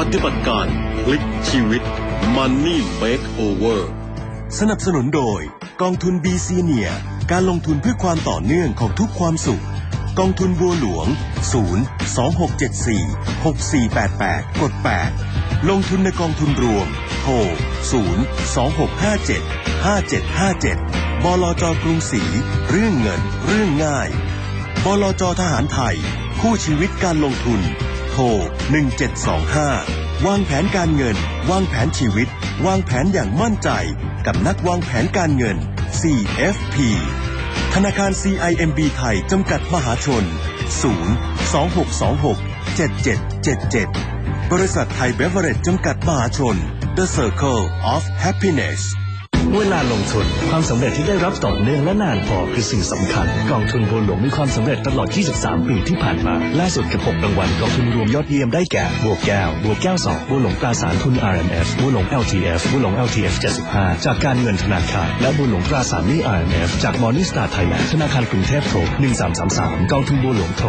ปฏิบัติการพลิกชีวิต Money Makeover สนับสนุนโดย กองทุน BC เนียการลงทุนเพื่อความต่อเนื่องของทุกความสุข กองทุนบัวหลวง 0 2674 6488 กด 8 ลงทุนในกองทุนรวมโทร0 2657 5757บลจกรุงศรีเรื่องเงิน เรื่องง่ายบลจทหารไทย คู่ชีวิตการลงทุน 1725 วางแผนการเงิน วางแผนชีวิต วางแผนอย่างมั่นใจ กับนักวางแผนการเงิน CFP ธนาคาร CIMB ไทย จำกัดมหาชน 0 2626 7777 บริษัทไทยเบเวอเรจจำกัดมหาชน The Circle of Happiness เวลาลงทุน ความสำเร็จที่ได้รับต่อเนื่องและนานพอคือสิ่งสำคัญ กองทุนบัวหลวงมีความสำเร็จตลอด 23 ปีที่ผ่านมา ล่าสุดกับ 6 รางวัลกองทุนรวมยอดเยี่ยมได้แก่ บัวแก้ว บัวแก้ว 2 บัวหลวงตราสารทุน RMF บัวหลวง LTF บัวหลวง LTF 75 จากการเงินธนาคาร และบัวหลวงตราสารนี้ RMF จาก Morningstar Thailand ธนาคารกรุงเทพโทร 1333 กองทุนบัวหลวงโทร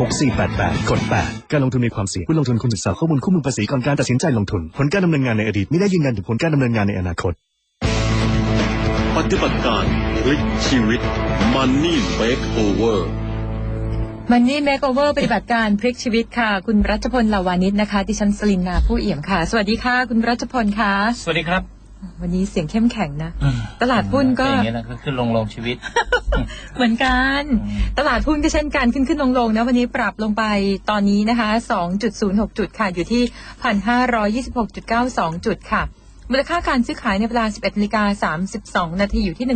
026746488 กด 8 การลงทุนมีความเสี่ยงผู้ลงทุนควรศึกษาข้อมูลคู่มือภาษีก่อนการตัดสินใจลงทุน ผลการดำเนินงานในอดีตไม่ได้ยืนยันถึงผลการดำเนินงานในอนาคต ปฏิบัติการพลิกชีวิต Money Makeover มันนี่เมคโอเวอร์ปฏิบัติการพลิกชีวิตค่ะ คุณรัชพลเหลาวานิชนะคะดิฉันสลินนาผู้เอี่ยมค่ะ สวัสดีค่ะ คุณรัชพลค่ะ สวัสดีครับ วันนี้เสียงเข้มแข็งนะ ตลาดหุ้นก็อย่างเงี้ยนะก็ขึ้นลงลงชีวิต เหมือนกันอืมตลาดหุ้นก็เช่นกันขึ้นขึ้นลงลงนะวันนี้ปรับลงไปตอนนี้นะคะ 2.06 จุดค่ะอยู่ที่ 1,526.92 จุดค่ะ มูลค่าการซื้อขายในเวลา 11นาฬิกา32 นาทีอยู่ที่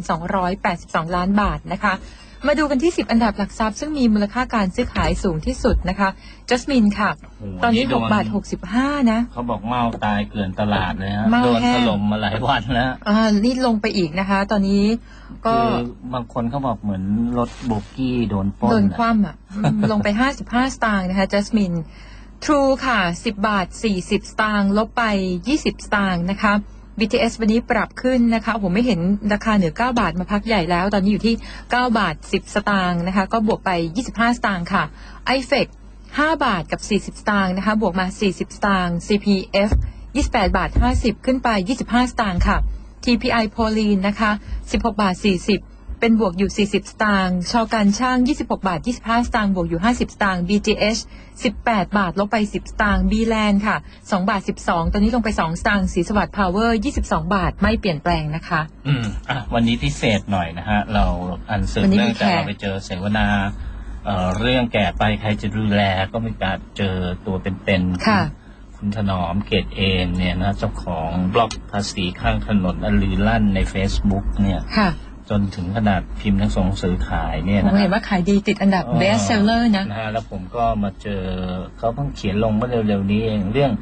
19,282 ล้านบาทนะคะ มาดูกันที่ 10 อันดับหลักทรัพย์ ซึ่งมีมูลค่าการซื้อขายสูงที่สุดนะคะ จัสมินค่ะโอ้โหตอนนี้นี่โดน6บาท65 นะ เขาบอกเมาตายเกลื่อนตลาดเลยฮะเมาโดนแห้ง ถล่มมาหลายวันแล้ว อ่านี่ลงไปอีกนะคะ ตอนนี้ก็คือบางคนเขาบอกเหมือนรถโบกี้โดนปล้นโดนอะคว่ำอะอืมลงไป 55 สตางค์นะคะจัสมิน True ค่ะ 10 บาท 40 สตางค์ลบไป 20 สตางค์นะคะ BTS วันนี้ปรับขึ้นนะคะ ผมไม่เห็นราคาเหนือ 9 บาทมาพักใหญ่แล้ว ตอนนี้อยู่ที่ 9 บาท 10 สตางค์นะคะ ก็บวกไป 25 สตางค์ค่ะ iFEC 5 บาทกับ 40 สตางค์นะคะ บวกมา 40 สตางค์ CPF 28 บาท 50 ขึ้นไป 25 สตางค์ค่ะ TPI โพลีนนะคะ 16 บาท 40 เป็นบวกอยู่ 40 สตางค์ ชอการช่าง 26 บาท 25 สตางค์บวกอยู่ 50 สตางค์ BGH 18 บาท ลบไป 10 สตางค์ B-Land ค่ะ 2 บาท 12 ตอนนี้ลงไป 2 สตางค์สีสวัสดิ์ Power 22 บาท ไม่เปลี่ยนแปลงนะคะ อืม อะ วันนี้พิเศษหน่อยนะฮะ เราอันสืบวันนี้เนื่อมีงจากแขกเราไปเจอเสวนาเอ่อเรื่องแก่ไปใครจะดูแลก็มีการเจอตัวเป็นๆค่ะคุณถนอมเกตเองเนี่ยนะเจ้าของบล็อกภาษีข้างถนนอันลือลั่นใน Facebook เนี่ยค่ะ จนถึงขนาดพิมพ์หนังสือขายเนี่ยผมนะเห็นว่าขายดีติดอันดับ best seller นะนะฮะแล้วผมก็มาเจอเขาเพิ่งเขียนลงเมื่อเร็วๆนี้เองเรื่อง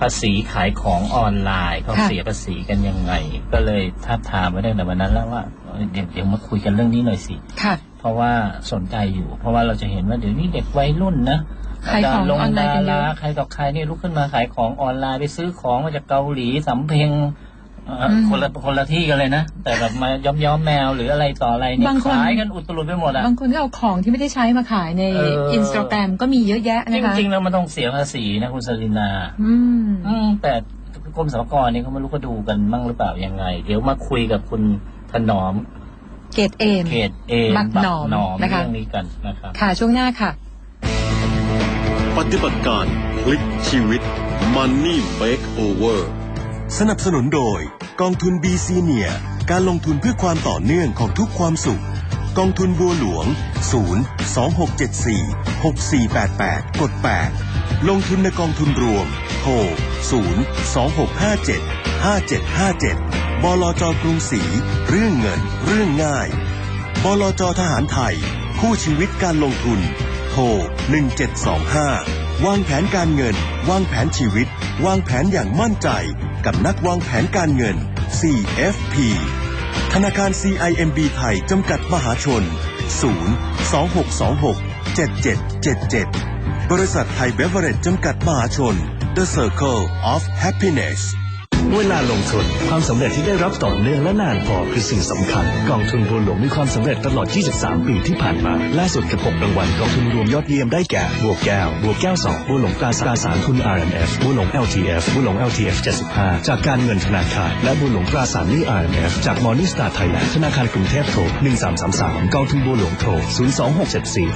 ภาษีขายของออนไลน์เขาค่ะเสียภาษีกันยังไง ก็เลยท้าบทามไว้ตั้งแต่วันนั้นแล้วว่าเอ้ยเดี๋ยวเดี๋ยวมาคุยกันเรื่องนี้หน่อยสิค่ะเพราะว่าสนใจอยู่ เพราะว่าเราจะเห็นว่าเดี๋ยวนี้เด็กวัยรุ่นนะขายของดรลงออนไลน์กันเยอะดาราใครต่อใครนี่ลุกขึ้นมาขายของออนไลน์ไปซื้อของมาจากเกาหลีสำเพ็งเอ่ออ คนละคนละที่กันเลยนะ แต่แบบมาย้อมย้อมๆแมวหรืออะไรต่ออะไรเนี่ยบางคนขายกันอุตลุดไปหมดอะบางคนก็เอาของที่ไม่ได้ใช้มาขายในเอออินสตาแกรมก็มีเยอะแยะจนะคะริงๆแล้วมันต้องเสียภาษีนะคุณสลินาอืมอืมแต่กรมสรรพากรนี่เขาไม่รู้ก็ดูกันบ้างหรือเปล่ายังไง เดี๋ยวมาคุยกับคุณถนอม เกตเอมเขตเอบักหนอมหนอมนะคะเรื่องนี้กันนะครับค่ะช่วงหน้าค่ะ ปฏิบัติการพลิกชีวิต Money Makeover สนับสนุนโดย กองทุน BC เนียการลงทุนเพื่อความต่อเนื่องของทุกความสุข กองทุนบัวหลวง 0 2674 6488 กด 8 ลงทุนในกองทุนรวม โทร 0 2657 5757 บลจกรุงศรีเรื่องเงิน เรื่องง่าย บลจทหารไทย คู่ชีวิตการลงทุน โทร 1725 วางแผนการเงิน วางแผนชีวิต วางแผนอย่างมั่นใจ กับนักวางแผนการเงิน CFP ธนาคาร CIMB ไทย จำกัดมหาชน 0 2626 7777 บริษัทไทยเบเวอเรจจำกัดมหาชน The Circle of Happiness เวลาลงทุน ความสำเร็จที่ได้รับต่อเนื่องและนานพอคือสิ่งสำคัญ กองทุนบัวหลวงมีความสำเร็จตลอด 23 ปีที่ผ่านมา ล่าสุดกับ6รางวัลกองทุนรวมยอดเยี่ยมได้แก่บัวแก้วบัวแก้ว 2บัวหลวงตราสารสารทุน RMF บัวหลวง LTF บัวหลวง LTF 75 จากการเงินธนาคาร และบัวหลวงตราสารหนี้ RMF จาก Morning Star Thailand ธนาคารกรุงเทพโทร1333กองทุนบัวหลวงโทร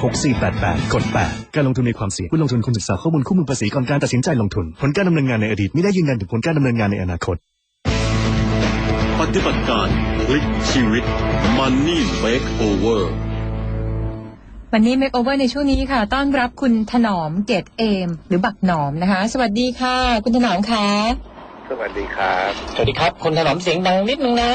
026746488กด8การลงทุนมีความเสี่ยงผู้ลงทุนควรศึกษาข้อมูลคู่มือภาษีก่อนการตัดสินใจลงทุนผลการดำเนินงานในอดีตไม่ได้ยืนยันถึงผลการดำเนินงานในอนาคตปฏิบัติการพลิกชีวิต Money Makeover วันนี้ Make Over ในช่วงนี้ค่ะ ต้อนรับคุณถนอมเกตเอม หรือบักหนอมนะคะ สวัสดีค่ะ คุณถนอมคะสวัสดีครับ สวัสดีครับ คุณถนอมเสียงดังนิดนึงนะ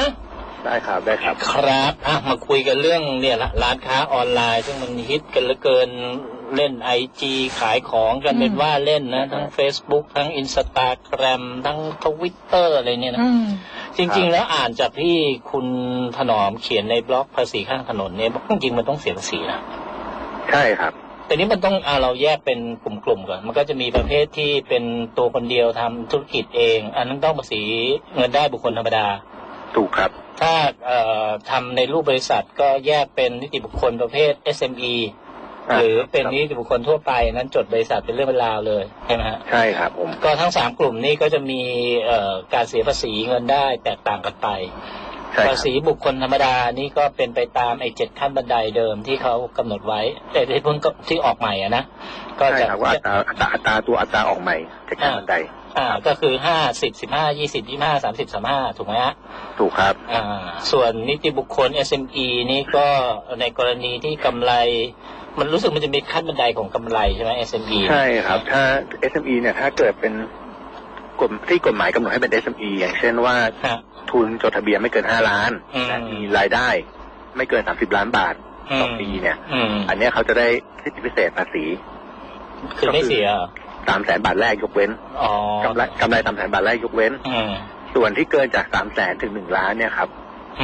ได้ครับได้ครับ ครับอะมาคุยกันเรื่องเนี่ยละร้านค้าออนไลน์ ซึ่งมันฮิตกันเหลือเกิน เล่นไอจีขายของกันเป็นว่าเล่นนะ ทั้ง Facebook ทั้งอินสตาแกรมทั้งทวิตเตอร์อะไรเนี่ยนะอืมจริง ๆ แล้วอ่านจากที่คุณถนอมเขียนในบล็อกภาษีข้างถนนเนี่ยจริงๆมันต้องเสียภาษีนะใช่ครับแต่นี้มันต้องอ่าเราแยกเป็นกลุ่มๆก่อน มันก็จะมีประเภทที่เป็นตัวคนเดียวทำธุรกิจเอง อันนั้นต้องภาษีเงินได้บุคคลธรรมดา ถูกครับ ถ้าเอ่อทำในรูปบริษัทก็แยกเป็นนิติบุคคลประเภท SME อ่า หรือเป็นครับนิติบุคคลทั่วไปนั้นจดบริษัทเป็นเรื่องเป็นราวเลยใช่ไหมฮะใช่ครับผมก็ทั้งสามกลุ่มนี้ก็จะมีเอ่อการเสียภาษีเงินได้แตกต่างกันไปใช่คภารับษีบุคคลธรรมดานี่ก็เป็นไปตามไอ้เจ็ดขั้นบันไดเดิมที่เขากำหนดไว้ แต่ที่เพิ่งก็ที่ออกใหม่อะนะก็ใช่จะครับว่าอัตราอัตราอัตราตัวอัตราออกใหม่จากการบันไดอ่าก็คือห้าสิบสิบห้ายี่สิบยี่ห้าสามสิบสามห้าถูกไหมฮะถูกครับอ่าส่วนนิติบุคคล SME นี่ก็ในกรณีที่กำไร มันรู้สึกมันจะมีขั้นบันไดของกำไรใช่ไหม SME ใช่ครับถ้า SME เนี่ยถ้าเกิดเป็นกฎที่กฎหมายกำหนดให้เป็น SME อย่างเช่นว่าฮะทุนจดทะเบียนไม่เกินห้าล้านอืมและมีรายได้ไม่เกินสามสิบล้านบาทต่อปีเนี่ยอืมอันเนี้ยเขาจะได้สิทธิพิเศษภาษีคือไม่เสียเหรอสามแสนบาทแรกยกเว้นอ๋อกำไรกำไรสามแสนบาทแรกยกเว้นอืมส่วนที่เกินจากสามแสนถึงหนึ่งล้านเนี่ยครับ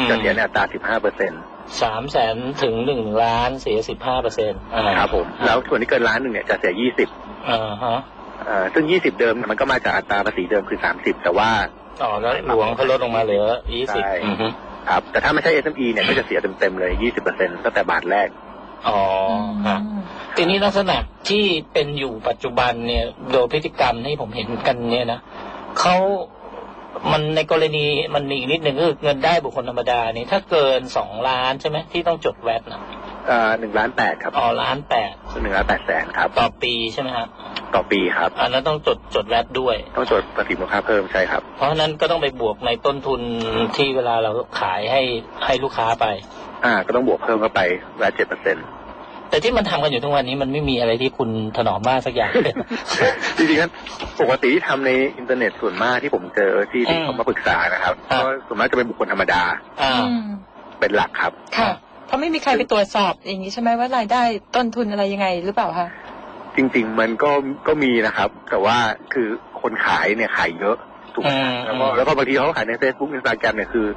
จะเสียในอัตราสิบห้าเปอร์เซ็นต์ สามแสนถึงหนึ่งล้านเสียสิบห้าเปอร์เซ็นต์ครับผม แล้วส่วนที่เกินล้านหนึ่งเนี่ยจะเสียยี่สิบอ่าฮะเอ่อซึ่งยี่สิบเดิมเนี่ยมันก็มาจากอัตราภาษีเดิมคือสามสิบแต่ว่าอ๋อแล้วหลวงเขาลดลงมาเหลือยี่สิบใช่ครับ แต่ถ้าไม่ใช่ SME เนี่ยก็จะเสียเต็มๆเลยยี่สิบเปอร์เซ็นต์ตั้งแต่บาทแรก อ๋อฮะทีนี้ลักษณะที่เป็นอยู่ปัจจุบันเนี่ย โดยพฤติกรรมที่ผมเห็นกันเนี่ยนะเขา มันในกรณีมันมีอีกนิดหนึ่งก็คือเงินได้บุคคลธรรมดานี่ถ้าเกินสองล้านใช่ไหมที่ต้องจดแวดนะเอ่อหนึ่งล้านแปดครับอ๋อล้านแปดหนึ่งล้านแปดแสนครับ ต่อปีใช่ไหมฮะต่อปีครับ อันนั้นต้องจดจดแวดด้วย ต้องจดภาษีมูลค่าเพิ่มใช่ครับ เพราะฉะนั้นก็ต้องไปบวกในต้นทุนที่เวลาเราขายให้ให้ลูกค้าไป อ่า ก็ต้องบวกเพิ่มเข้าไปละเจ็ดเปอร์เซ็นต์ แต่ที่มันทำกันอยู่ทุกวันนี้มันไม่มีอะไรที่คุณถนอมบ้างสักอย่างเลยจริงๆแล้วปกติที่ทำในอินเทอร์เน็ตส่วนมากที่ผมเจอที่ที่อืมเขามาปรึกษานะครับครับก็ส่วนมากจะเป็นบุคคลธรรมดาอ่าอืมเป็นหลักครับค่ะเพราะไม่มีใครไปตรวจสอบอย่างนี้ใช่ไหมว่ารายได้ต้นทุนอะไรยังไงหรือเปล่าคะจริง ๆ มันก็ก็มีนะครับ แต่ว่าคือคนขายเนี่ยขายเยอะถูกไหมอืมแล้วก็แล้วก็บางทีเขาขายใน Facebook อินสตาแกรมเนี่ยคือ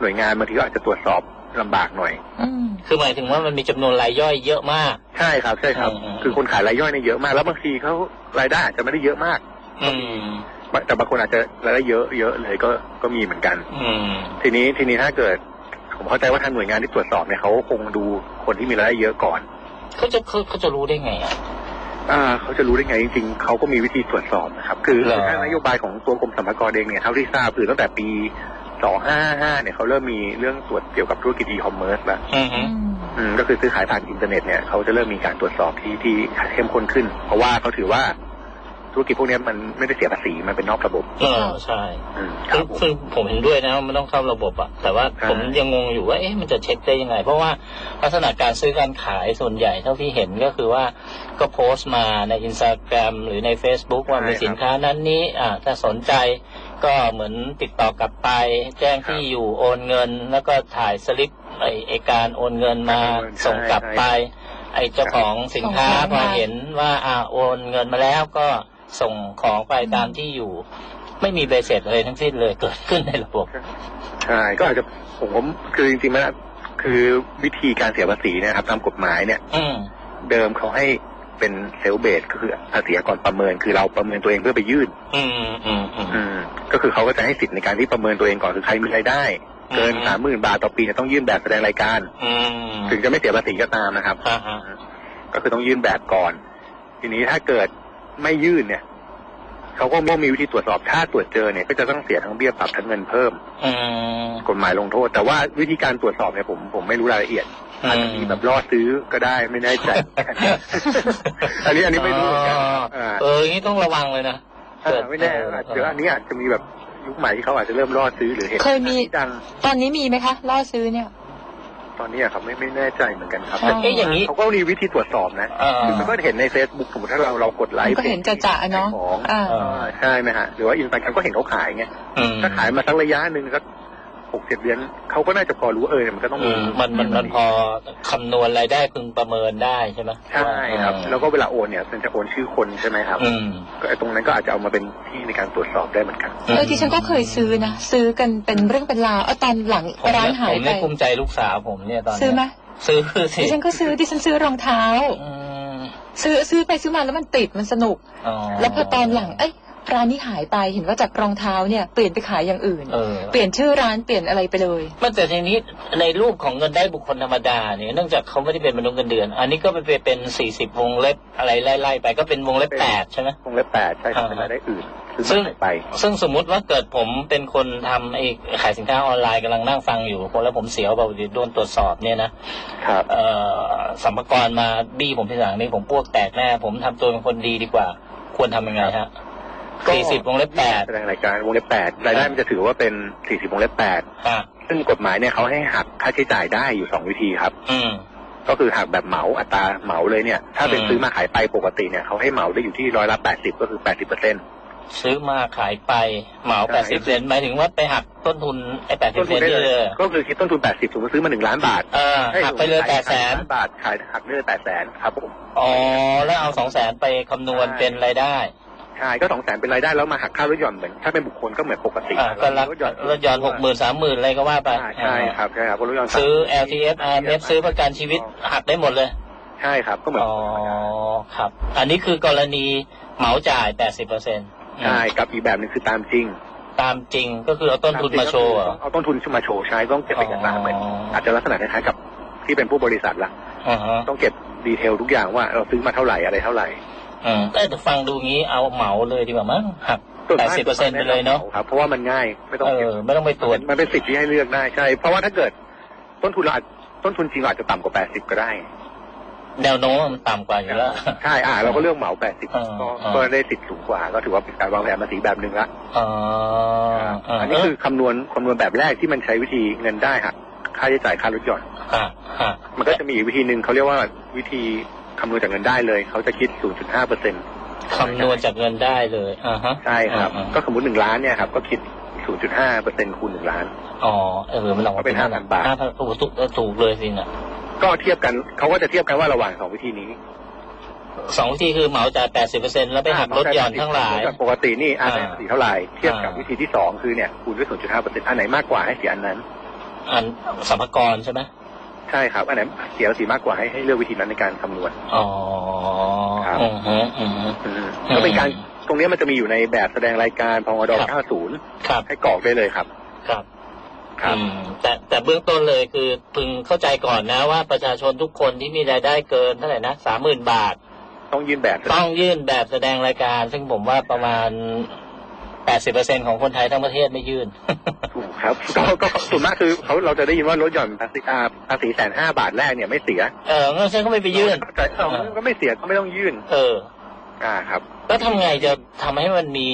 หน่วยงานบางทีก็อาจจะตรวจสอบ ลำบากหน่อยอืมคือหมายถึงว่ามันมีจำนวนรายย่อยเยอะมาก ใช่ครับ ใช่ครับอืมคือคนขายรายย่อยเนี่ยเยอะมาก แล้วบางทีเขารายได้อาจจะไม่ได้เยอะมาก อืมแต่บางคนอาจจะรายได้เยอะเยอะเลยก็ก็มีเหมือนกัน อืมทีนี้ทีนี้ถ้าเกิด ผมเข้าใจว่าทางหน่วยงานที่ตรวจสอบเนี่ยเขาคงดูคนที่มีรายได้เยอะก่อนเขาจะเขาเขาจะรู้ได้ไงอะอ่าเขาจะรู้ได้ไงจริงๆเขาก็มีวิธีตรวจสอบนะครับ คือเหรอถ้านโยบายของตัวกรมสรรพากรเองเนี่ยเท่าที่ทราบคือตั้งแต่ปี 255เนี่ยเขาเริ่มมีเรื่องตรวจเกี่ยวกับธุรกิจอีคอมเมิร์ซแล้วอืมอืมอืมก็คือซื้อขายผ่านอินเทอร์เน็ตเนี่ยเขาจะเริ่มมีการตรวจสอบที่ที่เข้มข้นขึ้น เพราะว่าเขาถือว่าธุรกิจพวกเนี้ยมันไม่ได้เสียภาษีมันเป็นนอกระบบเออใช่อืมคซึ่รังบผมซึ่งผมเห็นด้วยนะว่ามันต้องเข้าระบบอะแต่ว่าใช่ผมยังงงอยู่ว่าเอ๊ะมันจะเช็คได้ยังไง เพราะว่าลักษณะการซื้อการขายส่วนใหญ่เท่าที่เห็นก็คือว่าก็โพสต์มาในอินสตาแกรมหรือใน Facebook ว่ามีสินค้านั้นนี้อ่าถ้าสนใจ ก็เหมือนติดต่อกลับไป แจ้งที่อยู่โอนเงิน แล้วก็ถ่ายสลิปไอไอการโอนเงินมาส่งกลับไป ไอเจ้าของสินค้าส่งของพอมาเห็นว่าอ่าโอนเงินมาแล้วก็ส่งของไปตามที่อยู่ ไม่มีใบเสร็จอะไรทั้งสิ้นเลยเกิดขึ้นในระบบใช่ก็อาจจะผมผมคือจริงๆมันคือวิธีการเสียภาษีเนะครับตามกฎหมายเนี่ยอืมเดิมเขาให้ เป็นเซลเบสก็คือภาษีก่อนประเมินคือเราประเมินตัวเองเพื่อไปยื่นอืมอืมอืมอืมก็คือเขาก็จะให้สิทธิ์ในการที่ประเมินตัวเองก่อนคือใครมีรายได้ เกินอืมสามหมื่นบาทต่อปีเนี่ยต้องยื่นแบบแสดงรายการอืมถึงจะไม่เสียภาษีก็ตามนะครับอ่าฮะก็คือต้องยื่นแบบก่อน ทีนี้ถ้าเกิดไม่ยื่นเนี่ยเขาก็ไม่มีวิธีตรวจสอบถ้าตรวจเจอเนี่ย ก็จะต้องเสียทั้งเบี้ยปรับทั้งเงินเพิ่มอืมกฎหมายลงโทษ แต่ว่าวิธีการตรวจสอบเนี่ยผมผมไม่รู้รายละเอียด อาจจะมีแบบล่อซื้อก็ได้ไม่แน่ใจอันนี้อันนี้ไม่รู้เหมือนกันอ่าเอออย่างนี้ต้องระวังเลยนะเออไม่แน่อาจจะอันนี้อาจจะมีแบบยุคใหม่ที่เขาอาจจะเริ่มล่อซื้อหรือเห็นเคยมีที่ดังตอนนี้มีไหมคะล่อซื้อเนี่ย ตอนนี้อะครับไม่ไม่แน่ใจเหมือนกันครับอ๋อแต่เอ๊ะอย่างนี้เขาก็มีวิธีตรวจสอบนะเออคือมันก็เห็นในเฟซบุ๊กสมมติถ้าเราเรากดไลมันค์ก็เห็นจะๆเนาะของอ่าเอออ่าใช่ไหมฮะหรือว่าอินสตาแกรมก็เห็นเขาขายไงอืมถ้าขายมาสักระยะหนึ่งสัก หกเจ็ดเดือนเขาก็น่าจะพอรู้เออมันก็ต้องอืมีมมันมันมันพอคำนวณรายได้พึงประเมินได้ใช่ไหมใช่ครับเออแล้วก็เวลาโอนเนี่ยมันจะโอนชื่อคนใช่ไหมครับอืมก็ไอ้ตรงนั้นก็อาจจะเอามาเป็นที่ในการตรวจสอบได้เหมือนกันเออที่ฉันก็เคยซื้อนะซื้อกันเป็นเรื่องเป็นราวเอาตอนหลังผมร้านเนี่ยหาผยมไปเนี่ยภูมิใจลูกสาวผมเนี่ยตอนเนี้ยซื้อไหมซื้อสิดิฉันก็ซื้อดิฉันซื้อรองเท้าอืมซื้อซื้อไปซื้อมาแล้วมันติดมันสนุกอ๋อแล้วพอตอนหลังเอ้ย ร้านนี้หายไปเห็นว่าจากรองเท้าเนี่ยเปลี่ยนไปขายอย่างอื่นเออ เปลี่ยนชื่อร้านเปลี่ยนอะไรไปเลย มันแต่ทีนี้ในรูปของเงินได้บุคคลธรรมดาเนี่ยเนื่องจากเขาไม่ได้เป็นมนุษย์เงินเดือน อันนี้ก็ไปเป็นสี่สิบวงเล็บอะไรไล่ๆไปก็เป็นวงเล็บแปดใช่ไหม วงเล็บแปดใช่ครับอ่า เป็นรายได้อื่นคือซึ่งหายไป ซึ่งสมมุติว่าเกิดผมเป็นคนทำไอ้ขายสินค้าออนไลน์กำลังนั่งฟังอยู่แล้วผมเสียวแบบโดนตรวจสอบเนี่ยนะครับ เอ่อสัมภากระมาบี้ผมทีหลังนี่ผมพวกแตกแน่ผมทำตัวเป็นคนดีดีกว่า ควรทำยังไงฮะ ก็สี่สิบวงเล็บแปดแสดงรายการวงเล็บแปดรายได้มันจะถือว่าเป็นสี่สิบวงเล็บแปดอะซึ่งกฎหมายเนี่ยเขาให้หักค่าใช้จ่ายได้อยู่สองวิธีครับ อืมก็คือหักแบบเหมาอัตราเหมาเลยเนี่ย ถ้าเป็นอืมซื้อมาขายไปปกติเนี่ยเขาให้เหมาได้อยู่ที่ร้อยละแปดสิบก็คือแปดสิบเปอร์เซ็นต์ซื้อมาขายไปเหมาใช่แปดสิบเซนหมายถึงว่าไปหักต้นทุนไอ้แปดสิต้บนเซทุนนได้นี่เลเลยยก็คือคิดต้นทุนแปดสิบสมมติซื้อมาหนึ่งล้านบาทเออหักไปเลยแปดแสนล้านบาทขายหักได้เลยแปดแสนครับผมอ๋อแล้วเอาสองแสนไปคำนวณใช่เป็นรายได้ ใช่ก็สองแสนเป็นรายได้แล้วมาหักค่ารถหย่อนเหมือนถ้าเป็นบุคคลก็เหมือนปกติอ่าก็รับรถหย่อนรถยนต์หกหมื่นสามหมื่นอะไรก็ว่าไปอ่าใช่ครับใช่ครับรถหย่อนซื้อ LTF RMF ซื้อประกันชีวิตหักได้หมดเลย ใช่ครับก็เหมือนอ๋อครับ อันนี้คือกรณีเหมาจ่ายแปดสิบเปอร์เซ็นต์ใช่กับอีกแบบหนึงคือตามจริงตามจริงก็คือเอาต้นทุนมาโชว์เหรอเอาต้นทุนมาโชว์ใช่ต้องเก็บเอกสารเหมือนอ๋อออาจจะลักษณะคล้ายๆกับที่เป็นผู้บริษัทละอ่าฮะต้องเก็บดีเทลทุกอย่างว่าเราซื้อมาเท่าไหร่อะไรเท่าไหร่ อืมแต่ฟังดูงี้เอาเหมาเลยดีกว่ามั้งหักส่วนแปดมากสิบเปอร์เซ็นต์ไปเลยเนาะครับเพราะว่ามันง่ายไม่ต้องเอเก็บอไม่ต้องไปตรวจมันเป็นสิทธิ์ที่ให้เลือกได้ใช่ เพราะว่าถ้าเกิดต้นทุนเราอาจต้นทุนจริงเราอาจจะต่ำกว่าแปดสิบก็ได้ แนวโน้มมันต่ำกว่าอยู่แล้วใช่อ่าเราก็เลือกเหมาแปดสิบเออก็เออก็ได้สิทธิ์สูงกว่า ก็ถือว่าเป็นการวางแผนภาษีแบบหนึ่งละอ๋ออันนี้คือคำนวณคำนวณแบบแรกที่มันใช้วิธีเงินได้หักค่าใช้จ่ายค่ารถยนต์ฮะฮะมันก็จะมีอีกวิธีหนึ่งเขาเรียกว่าวิธี คำนวณจากเงินได้เลย เขาจะคิด 0.5เปอร์เซ็นต์คำนวณจากเงินได้เลยอ่าฮะใช่ครับอ่าก็สมมติหนึ่งล้านเนี่ยครับก็คิด 0.5เปอร์เซ็นต์คูณหนึ่งล้าน อ๋อ เออ มันออกมาก็เป็น5,000บาทห้าพันโอ้โหถูกเออถูกเลยสินะก็เทียบกันเขาก็จะเทียบกันว่าระหว่างสองวิธีนี้สองวิธีคือเหมาจ่ายแปดสิบเปอร์เซ็นต์แล้วไปหักลดหย่อนทั้งหลายปกตินี่อาจจะอ่าสีเท่าไหร่เทียบกับอ่าวิธีที่สองคือเนี่ยคูณด้วย0.5เปอร์เซ็นต์อันไหนมากกว่าให้เสียอันนั้น อันสัมภากรใช่ไหม ใช่ครับ อันไหนเสียภาษีมากกว่าให้ให้เลือกวิธีนั้นในการคำนวณอ๋อครับอืมฮึอืมฮึอืมก็เป็นการตรงนี้มันจะมีอยู่ในแบบแสดงรายการพงดครับ90ครับให้กรอกได้เลยครับ ครับครับอืมแต่แต่เบื้องต้นเลยคือพึงเข้าใจก่อนนะว่าประชาชนทุกคนที่มีรายได้เกินเท่าไหร่นะสามหมื่นบาท ต้องยื่นแบบต้องยื่นแบบแสดงรายการ ซึ่งผมว่าประมาณ แปดสิบเปอร์เซ็นของคนไทยทั้งประเทศไม่ยื่นถูกครับก็ก็ส่วนมากคือเขาเราจะได้ยินว่าลดหย่อนภาษีอ่าภาษีแสนห้าบาทแรกเนี่ยไม่เสีย เอองั้นฉันก็ไม่ไปยื่นแต่เอาก็ไม่เสียก็ไม่ต้องยื่น เออ อ่าครับ แล้วทำไงจะทำให้มันมี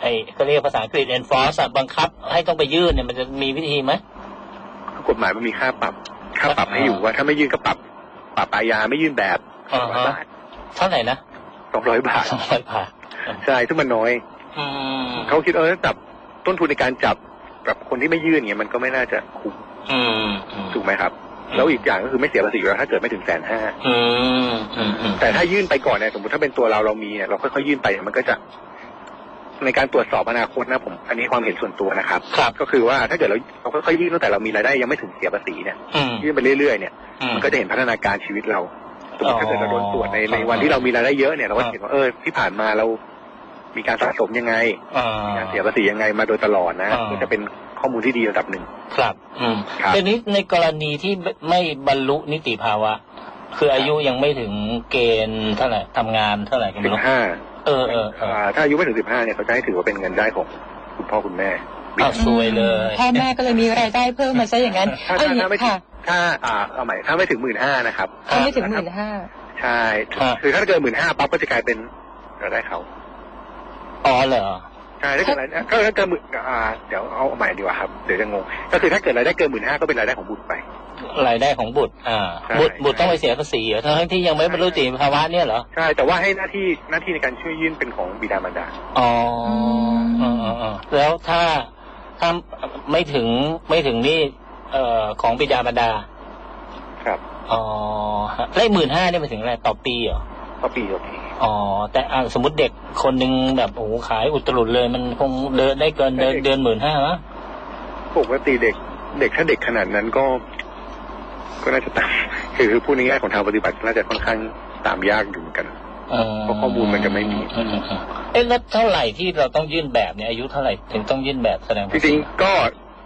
ไอ้ก็เรียกภาษาอังกฤษ enforce อะบังคับ ให้ต้องไปยื่นเนี่ยมันจะมีวิธีไหมกฎหมายมันมีค่าปรับ ค่าปรับให้อยู่ว่าถ้าไม่ยื่นก็ปรับ ปรับอาญาไม่ยื่นแบบอ่าฮะเท่าไหร่นะสองร้อยบาทสองร้อยบาทใช่ซึ่งมันน้อยอืม เขาคิดเออจับต้นทุนในการจับกับคนที่ไม่ยื่นเนี่ยมันก็ไม่น่าจะคุ้มอืมอืมถูกไหมครับ แล้วอีกอย่างก็คือไม่เสียภาษีอยู่แล้วถ้าเกิดไม่ถึงแสนห้าอืมอืมอืมแต่ถ้ายื่นไปก่อนเนี่ยสมมติถ้าเป็นตัวเราเรามีเนี่ยเราค่อยๆยื่นไปเนี่ยมันก็จะ ในการตรวจสอบอนาคตนะผม อันนี้ความเห็นส่วนตัวนะครับครับก็คือว่าถ้าเกิดเราเราค่อยๆยื่นตั้งแต่เรามีรายได้ยังไม่ถึงเสียภาษีเนี่ยอืมยื่นไปเรื่อยๆเนี่ยอืมมันก็จะเห็นพัฒนาการชีวิตเราสมมติถ้าเกิดเราโดนตรวจในในวันที่เรามีรายได้เยอะเนี่ยเราก็เห็นว่าเออที่ผ่านมาเรา มีการสะสมยังไงอ่ามีการเสียภาษียังไงมาโดยตลอดนะอ่า ก็จะเป็นข้อมูลที่ดีระดับหนึ่ง ครับ อืมครับ ทีนี้ในกรณีที่ไม่ไม่บรรลุนิติภาวะ คืออายุยังไม่ถึงเกณฑ์เท่าไหร่ทำงานเท่าไหร่ก็ไม่สิบรู้ห้าเออเออเออถ้าอายุไม่ถึงสิบห้าเนี่ยเขาจะให้ถือว่าเป็นเงินได้ของคุณพ่อคุณแม่ อ้าวซวยเลย พ่อแม่ก็เลยมีรายได้เพิ่มมาซะอย่างนั้นถ้าเอาอย่างถ้านี้ไม่ถึงค่ะถ้าอ่าเอาใหม่ถ้าไม่ถึงหมื่นห้านะครับ ถ้าไม่ถึงหมื่นห้า ใช่ ครับ คือถ้าเกินหมื่นห้าปั๊บก็จะกลายเป็นรายได้เขา อ๋อเหรอใช่ถ้าเกิดรายได้ก็ถ้าเกินหมื่นอ่าเดี๋ยวเอาใหม่ดีกว่าครับเดี๋ยวจะงงก็คือถ้าเกิดรายได้เกินหมื่นห้าก็เป็นรายได้ของบุตรไป รายได้ของบุตร อ่าใช่บุตรบุตรต้องไปเสียภาษีเหรอทั้งที่ยังไม่บรรลุนิติภาวะเนี่ยเหรอใช่แต่ว่าให้หน้าที่หน้าที่ในการช่วยยื่นเป็นของบิดามารดาอ๋ออ๋ออ๋ออ๋อแล้วถ้าถ้าไม่ถึงไม่ถึงนี่เอ่อของบิดามารดา ครับอ๋อฮะแล้วหมื่นห้าเนี่ยมาถึงอะไรต่อปีเหรอ ก็ปีต่อปีอ๋อแต่อะสมมติเด็กคนหนึ่งแบบโอ้โหขายอุตรุดเลย มันคงเดินได้เกินเดือนเดือนหมื่นห้าะปกติเด็ก เด็กถ้าเด็กขนาดนั้นก็ ก็น่าจะตามคือคือพูดในแง่ของทางปฏิบัติน่าจะค่อนข้างตามยากอยู่เหมือนกันเออเพราะข้อมูลมันจะไม่มีอือือืมเอ๊ะแล้วเท่าไหร่ที่เราต้องยื่นแบบเนี่ยอายุเท่าไหร่ถึงต้องยื่นแบบแสดงจภาษีริงๆก็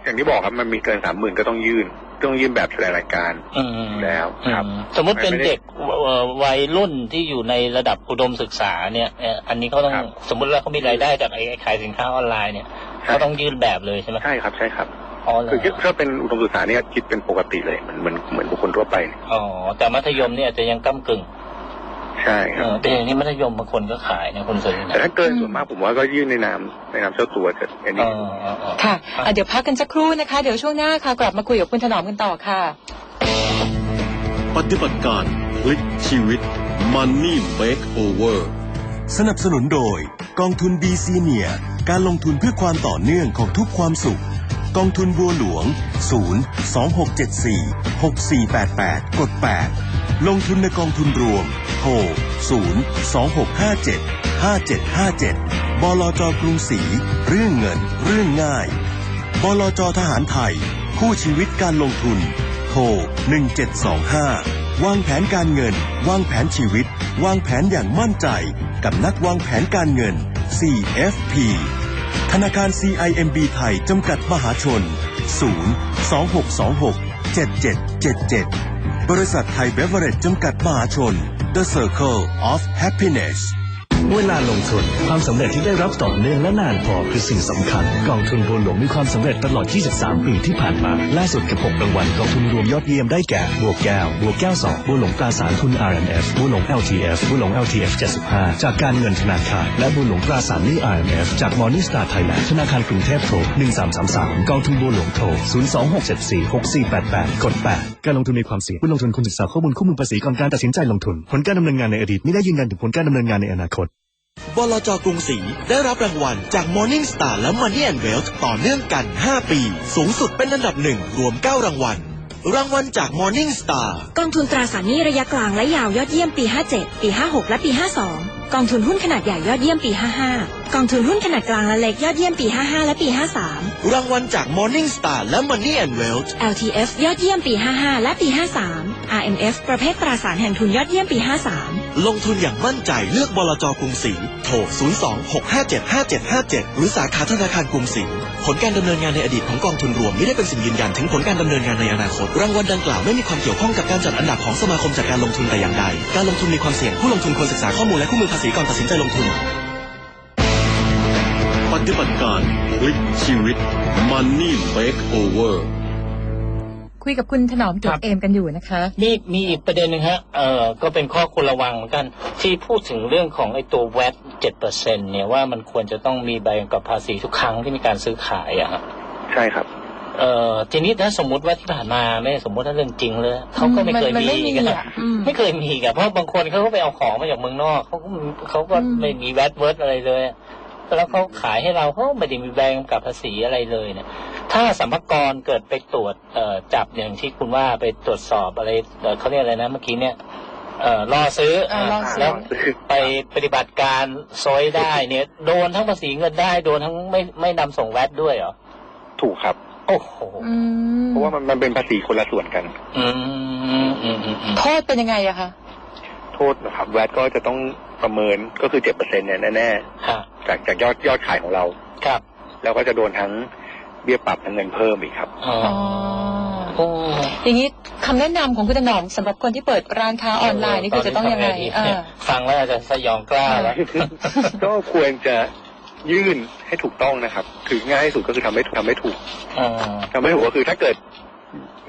อย่างที่บอกครับมันมีเกินสามหมื่นก็ต้องยื่น ต้องยื่นแบบแสดงรายการอืมแล้วครับอืมสมมติเป็นเด็กเอ่อวัยรุ่นที่อยู่ในระดับอุดมศึกษาเนี่ยเอ่ออันนี้เขาต้องครับสมมติว่าเขามีรายได้จากไอ้ขายสินค้าออนไลน์เนี่ยเขาต้องยื่นแบบเลยใช่ไหมใช่ครับใช่ครับอ๋อเหรอคือถ้าเป็นอุดมศึกษาเนี่ยคิดเป็นปกติเลยเหมือนเหมือนเหมือนบุคคลทั่วไปอ๋อแต่มัธยมเนี่ยอาจจะยังก้ากึ่ง ใช่คเอรับอแต่อย่างนี้มัธยมบางคนก็ขายนะคุณสุรินทแต่ร์ถ้าเกินส่วนมากผมว่าก็ยื่นในนามในนามเจ้าตัวจะอันเอนี้อเออเออค่ะอะเดี๋ยวพักกันสักครู่นะคะ เดี๋ยวช่วงหน้าค่ะ กลับมาคุยกับคุณถนอมกันต่อค่ะ ปฏิบัติการพลิกชีวิต Money Makeover สนับสนุนโดย กองทุน b ีซีเนียการลงทุนเพื่อความต่อเนื่องของทุกความสุข กองทุนบัวหลวง 0 2674 6488 กด 8 ลงทุนในกองทุนรวม โทร 0 2657 5757 บลจกรุงศรี เรื่องเงิน เรื่องง่าย บลจทหารไทย คู่ชีวิตการลงทุน โทร 1725 วางแผนการเงิน วางแผนชีวิต วางแผนอย่างมั่นใจ กับนักวางแผนการเงิน CFP ธนาคาร CIMB ไทย จำกัดมหาชน 0 2626 7777 บริษัทไทยเบเวอเรจจำกัดมหาชน The Circle of Happiness เวลาลงทุน ความสำเร็จที่ได้รับต่อเนื่องและนานพอคือสิ่งสำคัญ กองทุนบัวหลวงมีความสำเร็จตลอด 23 ปีที่ผ่านมา ล่าสุดกับ6รางวัลกองทุนรวมยอดเยี่ยมได้แก่บัวแก้วบัวแก้ว 2บัวหลวงตราสารทุน RMF บัวหลวง LTF บัวหลวง LTF 75 จากการเงินธนาคารและบัวหลวงตราสารหนี้ RMF จาก Morningstar Thailand ธนาคารกรุงเทพโทร1333 กองทุนบัวหลวงโทร026746488กด8การลงทุนมีความเสี่ยงผู้ลงทุนควรศึกษาข้อมูลคู่มือภาษีก่อนการตัดสินใจลงทุน ผลการดำเนินงานในอดีตไม่ได้ยืนยันถึงผลการดำเนินงานในอนาคต บลจกรุงศรีได้รับรางวัลจาก Morning Star และ Money and Wealth ต่อเนื่องกัน 5 ปี สูงสุดเป็นอันดับหนึ่งรวม 9 รางวัล รางวัลจาก Morning Star กองทุนตราสารหนี้ระยะกลางและยาวยอดเยี่ยมปี 57 ปี 56 และปี 52กองทุนหุ้นขนาดใหญ่ยอดเยี่ยมปี 55 กองทุนหุ้นขนาดกลางและเล็กยอดเยี่ยมปี 55 และปี 53 รางวัลจาก Morning Star และ Money and Wealth LTF ยอดเยี่ยมปี 55 และปี 53 RMF ประเภทตราสารแห่งทุนยอดเยี่ยมปี 53 ลงทุนอย่างมั่นใจเลือกบลจกรุงศรีโทร 026575757 หรือสาขาธนาคารกรุงศรีผลการดำเนินงานในอดีตของกองทุนรวมไม่ได้เป็นสิ่งยืนยันถึงผลการดำเนินงานในอนาคต รางวัลดังกล่าวไม่มีความเกี่ยวข้องกับการจัดอันดับของสมาคมจัดการลงทุนแต่อย่างใด การลงทุนมีความเสี่ยงผู้ลงทุนควรศึกษาข้อมูลและคู่มือภาษีก่อนตัดสินใจลงทุน ปฏิบัติการพลิกชีวิต Money Makeover คุยกับคุณถนอมจุคกรับเอมกันอยู่นะคะ มีมีอีกประเด็นหนึ่งฮะเอ่อก็เป็นข้อควรระวังเหมือนกัน ที่พูดถึงเรื่องของไอ้ตัวแวดเจ็ดเปอร์เซ็นเนี่ยว่ามันควรจะต้องมีใบกำกับภาษีทุกครั้งที่มีการซื้อขายอะฮะใช่ครับ เอ่อทีนี้ถ้าสมมุติว่าที่ผ่านมาไม่สมมุติถ้าเรื่องจริงเลยเขาก็ไม่เคยมันมีไม่มีกันอะอืมไม่เคยมีกันเพราะบางคนเขาก็ไปเอาของมาจากเมืองนอกเขาก็เขาก็อืมไม่มีแวดเวิร์ดอะไรเลยแล้วเขาขายให้เราเขาไม่ได้มีแบงก์กับภาษีอะไรเลยเนี่ย ถ้าสัมภากรเกิดไปตรวจเอ่อจับอย่างที่คุณว่าไปตรวจสอบอะไรเอ่อเขาเรียกอะไรนะเมื่อกี้เนี่ยเอ่อรอซื้ออ่ารอซื้อแล้วไปปฏิบัติการซอยได้เนี่ย โดนทั้งภาษีเงินได้ โดนทั้งไม่ไม่นำส่งแวดด้วยเหรอถูกครับ โอ้โหอืมเพราะว่ามันมันเป็นภาษีคนละส่วนกันอืมอืมอืมอืมโทษเป็นยังไงอะคะโทษนะครับแวดก็จะต้องประเมินก็คือเจ็ดเปอร์เซ็นเนี่ยแน่ฮะๆจากจากยอดยอดขายของเรา ครับ แล้วก็จะโดนทั้งเบี้ยปรับทั้งเงินเพิ่มอีกครับอ๋ออ๋อโอ้อย่างนี้คำแนะนำของคุณถนอมสำหรับคนที่เปิดร้านค้าออนไลน์นี่คือจะต้องยังไงตนนี้เอทำเนี่ยอฟังแล้วอาจจะสยองกล้าแล้วก็ควรจะ ยื่นให้ถูกต้องนะครับ คือง่ายที่สุดก็คือทำให้ทำให้ถูกอ๋อทำให้ถูกก็คือถ้าเกิด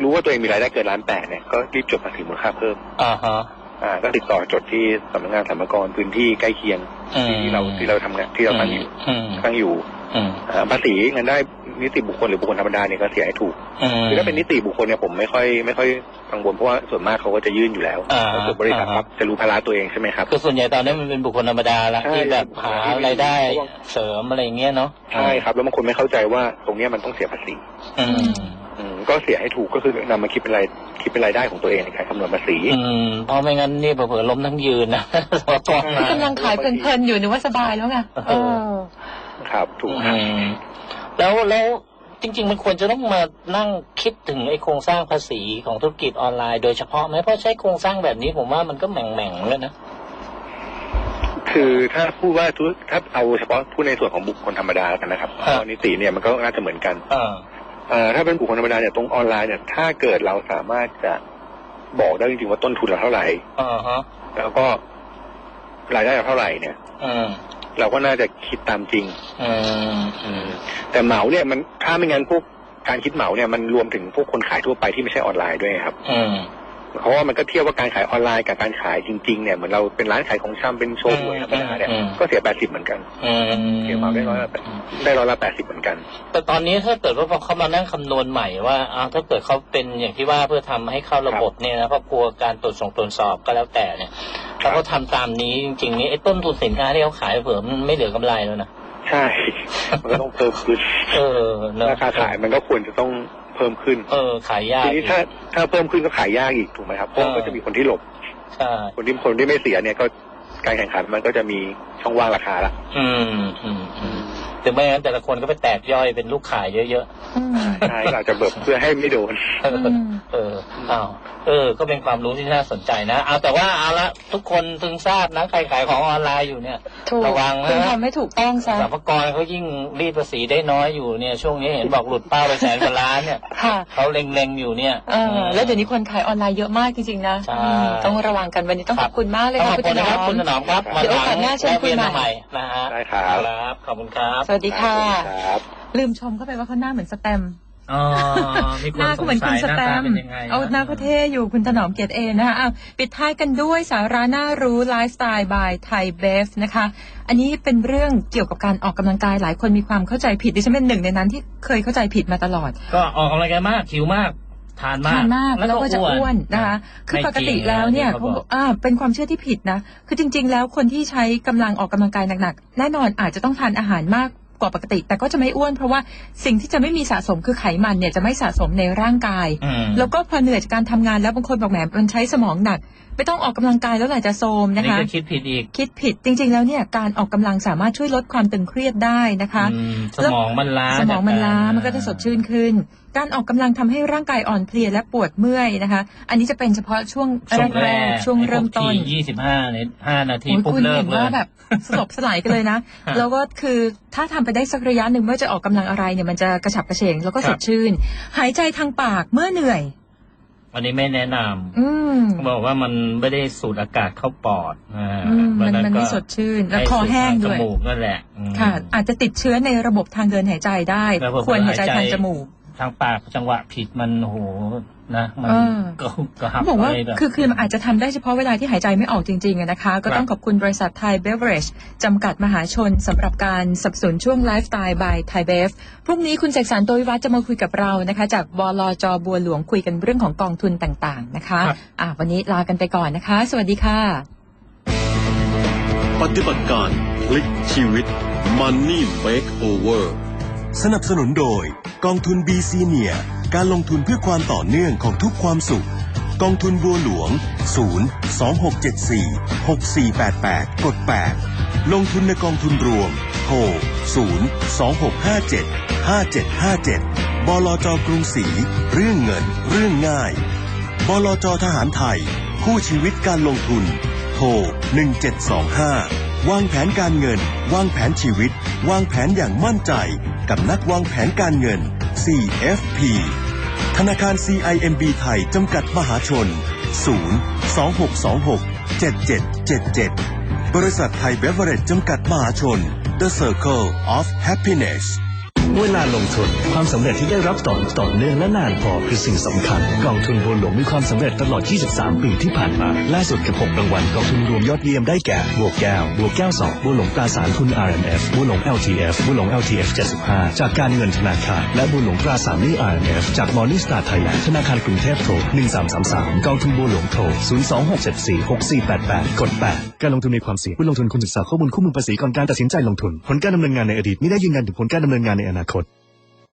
รู้ว่าตัวเองมีรายได้เกินล้านแปดเนี่ยก็รีบจดภาษีมูลค่าเพิ่มอ่าฮะอ่าก็ติดต่อจดที่สำนักงานสรรพากรพื้นที่ใกล้เคียงอืมที่เราที่เราทำงานที่เราตั้งอยู่อืมตั้งอยู่อืมอ่า ภาษีเงินได้นิติบุคคลหรือบุคคลธรรมดาเนี่ยก็เสียให้ถูกอืมคือถ้าเป็นนิติบุคคลเนี่ยผมไม่ค่อยไม่ค่อยกังวลเพราะว่าส่วนมากเขาก็จะยื่นอยู่แล้วอ่าแล้วส่วนบริษัทอ่าครับจะรู้ภาระตัวเองใช่ไหมครับคือส่วนใหญ่ตอนนี้มันเป็นบุคคลธรรมดาละใช่ที่แบบหารายได้เสริมอะไรเงี้ยเนาะใช่ครับ แล้วบางคนไม่เข้าใจว่าตรงเนี้ยมันต้องเสียภาษีอืมอืมก็เสียให้ถูกก็คือนำมาคิดเป็นรายคิดเป็นรายได้ของตัวเองในการคำนวณภาษีอืมเพราะไม่งั้นนี่เผื่อๆล้มทั้งยืนนะสมกรคืมาอกำลังขายเพลินๆอยู่นึกว่าสบายแล้วไงเออ ครับถูกคอืรับมแล้วแล้วจริง ๆ มันควรจะต้องมานั่งคิดถึงไอ้โครงสร้างภาษีของธุรกิจออนไลน์โดยเฉพาะไหมเพราะใช้โครงสร้างแบบนี้ผมว่ามันก็แหม่งๆเลยนะคือถ้าพูดว่าธุรถ้าเอาเฉพาะพูดในส่วนของบุคคลธรรมดากันนะครับครับตอนนิติเนี่ยมันก็น่าจะเหมือนกันอ่าเอ่อถ้าเป็นบุคคลธรรมดาเนี่ยตรงออนไลน์เนี่ยถ้าเกิดเราสามารถจะบอกได้จริงๆว่าต้นทุนเราเท่าไหร่อ่าฮะแล้วก็รายได้เราเท่าไหร่เนี่ยอืม เราก็น่าจะคิดตามจริงอืมอืมแต่เหมาเนี่ยมันถ้าไม่งั้นพวกการคิดเหมาเนี่ยมันรวมถึงพวกคนขายทั่วไปที่ไม่ใช่ออนไลน์ด้วยครับอืมเพราะว่ามันก็เทียบว่าการขายออนไลน์กับการขายจริง ๆ เนี่ยเหมือนเราเป็นร้านขายของชำเป็นโชว์หวยธรรมดาเนี่ยอืมก็เสียแปดสิบเหมือนกันอืมเสียเหมาได้ร้อยละได้ร้อยละแปดสิบเหมือนกัน แต่ตอนนี้ถ้าเกิดว่าพอเขามานั่งคำนวณใหม่ว่าอ้าวถ้าเกิดเขาเป็นอย่างที่ว่าเพื่อทำให้เข้าระบบเนี่ยนะเพราะกลัวการตรวจส่งตรวจสอบก็แล้วแต่เนี่ยครั ถ้าบเขาทำตามนี้จริงๆนี่ไอ้ต้นทุนสินค้าที่เขาขายเผื่อมันไม่เหลือกำไรแล้วนะใช่ มันก็ต้องเพิ่มขึ้นเออเนอะราคาขายมันก็ควรจะต้องเพิ่มขึ้น เออ ขายยากทีนี้ถ้าถ้าเพิ่มขึ้นก็ขายยากอีกถูกไหมครับเพราะว่าก็จะมีคนที่หลบใช่คนที่คนที่ไม่เสียเนี่ยก็การแข่งขันมันก็จะมีช่องว่างราคาละ อืมอืมอืม ถึงไม่งั้นแต่ละคนก็ไปแตกย่อยเป็นลูกขายเยอะอืมใช่อาจจะแบบเพื่อให้ไม่โดนๆเอออืมเอออ้าวเออ ก็เป็นความรู้ที่น่าสนใจนะเอาแต่ว่าเอาละทุกคนพึงทราบนะใครขายของออนไลน์อยู่เนี่ยถูกระวังนะคุณทำให้ถูกต้องซะสรรพากรเขายิ่งรีดภาษีได้น้อยอยู่เนี่ย ช่วงนี้เห็นบอกหลุดเป้าไปแสนกว่าล้านเนี่ยค่ะเขาเล็งๆอยู่เนี่ยเออแล้วเดี๋ยวนี้คนขายออนไลน์เยอะมากจริงๆนะใช่อืมต้องระวังกันวันนี้ต้องขอบคุณมากเลยต้องค่ะขอบคุณคุณถนนะครับอคุมณถนอมครับเดี๋ยวโอกาสหน้าเชิญแวะวียคุยใหม่นะฮะได้ครับครับขอบคุณครับสวัสดีค่ะ ครับ ลืมชมเข้าไปว่าเขาหน้าเหมือนสแตมป์อ๋อมีคหนน้าสก็งเหมือนสัคุณยสหน้าแตตามป์เป็นยังไงเอาหน้าก็เท่อยู่คุณถนอมเกียรติเองนะคะอ้าวปิดท้ายกันด้วยสาระน่ารู้ไลฟ์สไตล์บายไทยเบฟนะคะ อันนี้เป็นเรื่องเกี่ยวกับการออกกำลังกายหลายคนมีความเข้าใจผิดดิฉันเป็นหนึ่งในนั้นที่เคยเข้าใจผิดมาตลอด ก็ออกกำลังกายมากหิวมากทานมากทานมากแล้วก็จะอ้วนนะคะ คือไม่ปกติจริงแล้วเนี่ยที่เขาเขาบบออกกอ่าเป็นความเชื่อที่ผิดนะ คือจริง ๆ แล้วคนที่ใช้กำลังออกกำลังกายหนักๆ แน่นอนอาจจะต้องทานอาหารมาก กว่าปกติ แต่ก็จะไม่อ้วนเพราะว่าสิ่งที่จะไม่มีสะสมคือไขมันเนี่ยจะไม่สะสมในร่างกายอืมแล้วก็พอเหนื่อยจากการทำงานแล้วบางคนบอกแหมมันใช้สมองหนัก ไม่ต้องออกกำลังกายแล้วแหละจะโทรมอันนะนี่คะก็คิดผิดอีกคิดผิดจริง ๆ แล้วเนี่ยการออกกำลังสามารถช่วยลดความตึงเครียดได้นะคะอืมสมองมันล้าสมองมันล้าจากรมันก็จะสดชื่นขึ้น การออกกำลังทำให้ร่างกายอ่อนเพลียและปวดเมื่อยนะคะ อันนี้จะเป็นเฉพาะช่วงช่วงแรแรกกๆช่วงเริ่มต้นยี่สิบห้าเนี่ยห้านาทีโอ้ยปุ๊บคุณเลิเห็กนเลยว่าแบบสลบสลายกันเลยนะฮะแล้วก็คือถ้าทำไปได้สักระยะหนึ่งเมื่อจะออกกำลังอะไรเนี่ยมันจะกระฉับกระเฉงแล้วก็ครัสบดชื่น หายใจทางปากเมื่อเหนื่อย อันนี้ไม่แนะนอืมำบอกว่ามันไม่ได้สูดอากาศเข้าปอดอ่าอืมมันเพราะฉะมันไม่ก็สดชื่น แล้วให้คอแห้งสูด้วยทาจมูกนั่นแหละอืม ค่ะ อาจจะติดเชื้อในระบบทางเดินหายใจได้แล้วผมควรหายใจหายใจทางจมูก ทางปากจังหวะผิดมันโอ้โห นะมันเออก็ก็หักเขาบอกว่าไปแบบคือคือมันอาจจะทำได้เฉพาะเวลาที่หายใจไม่ออกจริงๆอะนะคะ ก็ต้องครับขอบคุณบริษัทไทยเบเวอร์เรจจำกัดมหาชนสำหรับการสนับสนุนช่วงไลฟ์สไตล์บายไทยเบฟพรุ่งนี้คุณเสกสรรโตวิวัฒน์จะมาคุยกับเรานะคะ จากบลจบัวหลวงคุยกันเรื่องของกองทุนต่างๆนะคะครับอะวันนี้ลากันไปก่อนนะคะ สวัสดีค่ะ ปฏิบัติการพลิกชีวิต Money Makeover สนับสนุนโดย กองทุน BC เนียการลงทุนเพื่อความต่อเนื่องของทุกความสุข กองทุนบัวหลวง 0 2674 6488กด8ลงทุนในกองทุนรวมโทร0 2657 5757 บลจกรุงศรีเรื่องเงิน เรื่องง่าย บลจทหารไทย คู่ชีวิตการลงทุน โทโทร1725 วางแผนการเงิน วางแผนชีวิต วางแผนอย่างมั่นใจ กับนักวางแผนการเงิน CFP ธนาคาร CIMB ไทย จำกัดมหาชน 0 2626 7777 บริษัทไทยเบเวอเรจจำกัดมหาชน The Circle of Happiness เวลาลงทุน ความสำเร็จที่ได้รับต่อต่อเนื่องและนานพอคือสิ่งสำคัญ กองทุนบัวหลวงมีความสำเร็จตลอด 23 ปีที่ผ่านมาล่าสุดกับ 6 รางวัลกองทุนรวมยอดเยี่ยมได้แก่บัวแก้วบัวแก้ว2บัวหลวงตราสารทุน RMF บัวหลวง LTF บัวหลวง LTF 75 จากการเงินธนาคารและบัวหลวงตราสารหนี้ RMF จาก Morning Star Thailand ธนาคารกรุงเทพโทร1333 กองทุนบัวหลวงโทร026746488กด8การลงทุนมีความเสี่ยงผู้ลงทุนควรศึกษาข้อมูลคู่มือภาษีก่อนการตัดสินใจลงทุนผลการดำเนินงานในอดีตไม่ได้ยืนยันถึงผลการดำเนินงานในอนาคต record.